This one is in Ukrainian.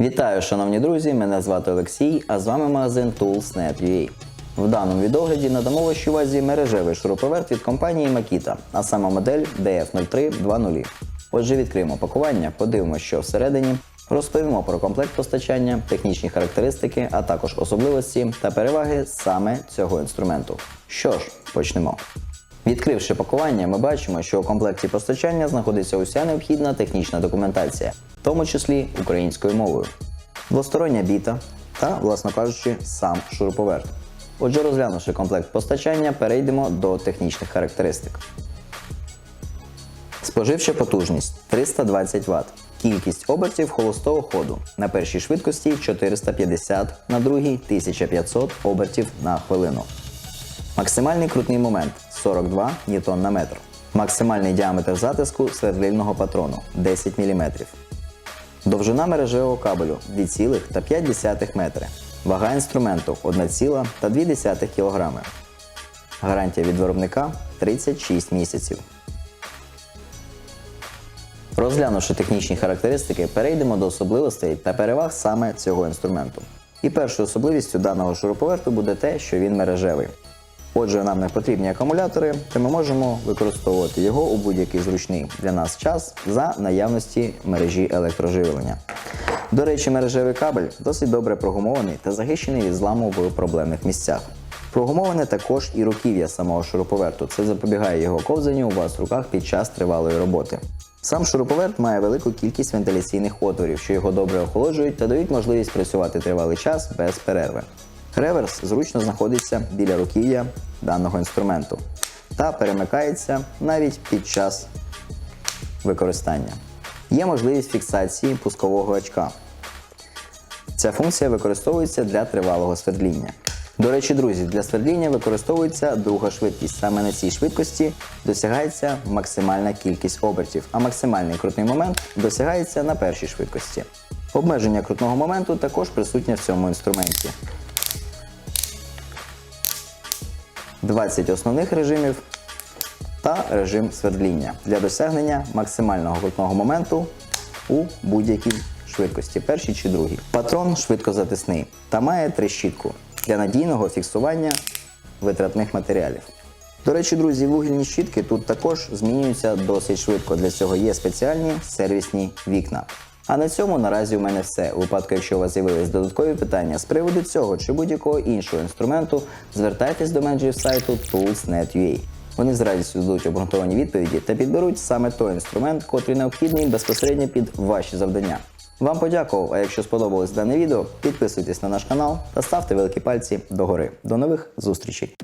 Вітаю, шановні друзі! Мене звати Олексій, а з вами магазин Tools.net.ua. В даному відогляді надамо вашій увазі мережевий шуруповерт від компанії Makita, а саме модель DF0320. Отже, відкриємо пакування, подивимося, що всередині, розповімо про комплект постачання, технічні характеристики, а також особливості та переваги саме цього інструменту. Що ж, почнемо. Відкривши пакування, ми бачимо, що у комплекті постачання знаходиться уся необхідна технічна документація, в тому числі українською мовою, двостороння біта та, власно кажучи, сам шуруповерт. Отже, розглянувши комплект постачання, перейдемо до технічних характеристик. Споживча потужність 320 Вт. Кількість обертів холостого ходу на першій швидкості 450, на другій 1500 обертів на хвилину. Максимальний крутний момент 42 Ньютон на метр. Максимальний діаметр затиску свердлильного патрону 10 мм. Довжина мережевого кабелю 2,5 метри. Вага інструменту 1,2 кг. Гарантія від виробника 36 місяців. Розглянувши технічні характеристики, перейдемо до особливостей та переваг саме цього інструменту. І першою особливістю даного шуруповерту буде те, що він мережевий. Отже, нам не потрібні акумулятори, то ми можемо використовувати його у будь-який зручний для нас час за наявності мережі електроживлення. До речі, мережевий кабель досить добре прогумований та захищений від зламу в проблемних місцях. Прогумоване також і руків'я самого шуруповерту. Це запобігає його ковзанню у вас в руках під час тривалої роботи. Сам шуруповерт має велику кількість вентиляційних отворів, що його добре охолоджують та дають можливість працювати тривалий час без перерви. Реверс зручно знаходиться біля руків'я даного інструменту та перемикається навіть під час використання. Є можливість фіксації пускового очка. Ця функція використовується для тривалого свердління. До речі, друзі, для свердління використовується друга швидкість. Саме на цій швидкості досягається максимальна кількість обертів, а максимальний крутний момент досягається на першій швидкості. Обмеження крутного моменту також присутнє в цьому інструменті. 20 основних режимів та режим свердління для досягнення максимального крутного моменту у будь-якій швидкості, першій чи другій. Патрон швидкозатисний та має трещітку для надійного фіксування витратних матеріалів. До речі, друзі, вугільні щітки тут також змінюються досить швидко. Для цього є спеціальні сервісні вікна. А на цьому наразі у мене все. У випадку, якщо у вас з'явились додаткові питання з приводу цього чи будь-якого іншого інструменту, звертайтесь до менеджерів сайту Tools.net.ua. Вони з радістю дадуть обґрунтовані відповіді та підберуть саме той інструмент, котрий необхідний безпосередньо під ваші завдання. Вам подякував, а якщо сподобалось дане відео, підписуйтесь на наш канал та ставте великі пальці догори. До нових зустрічей!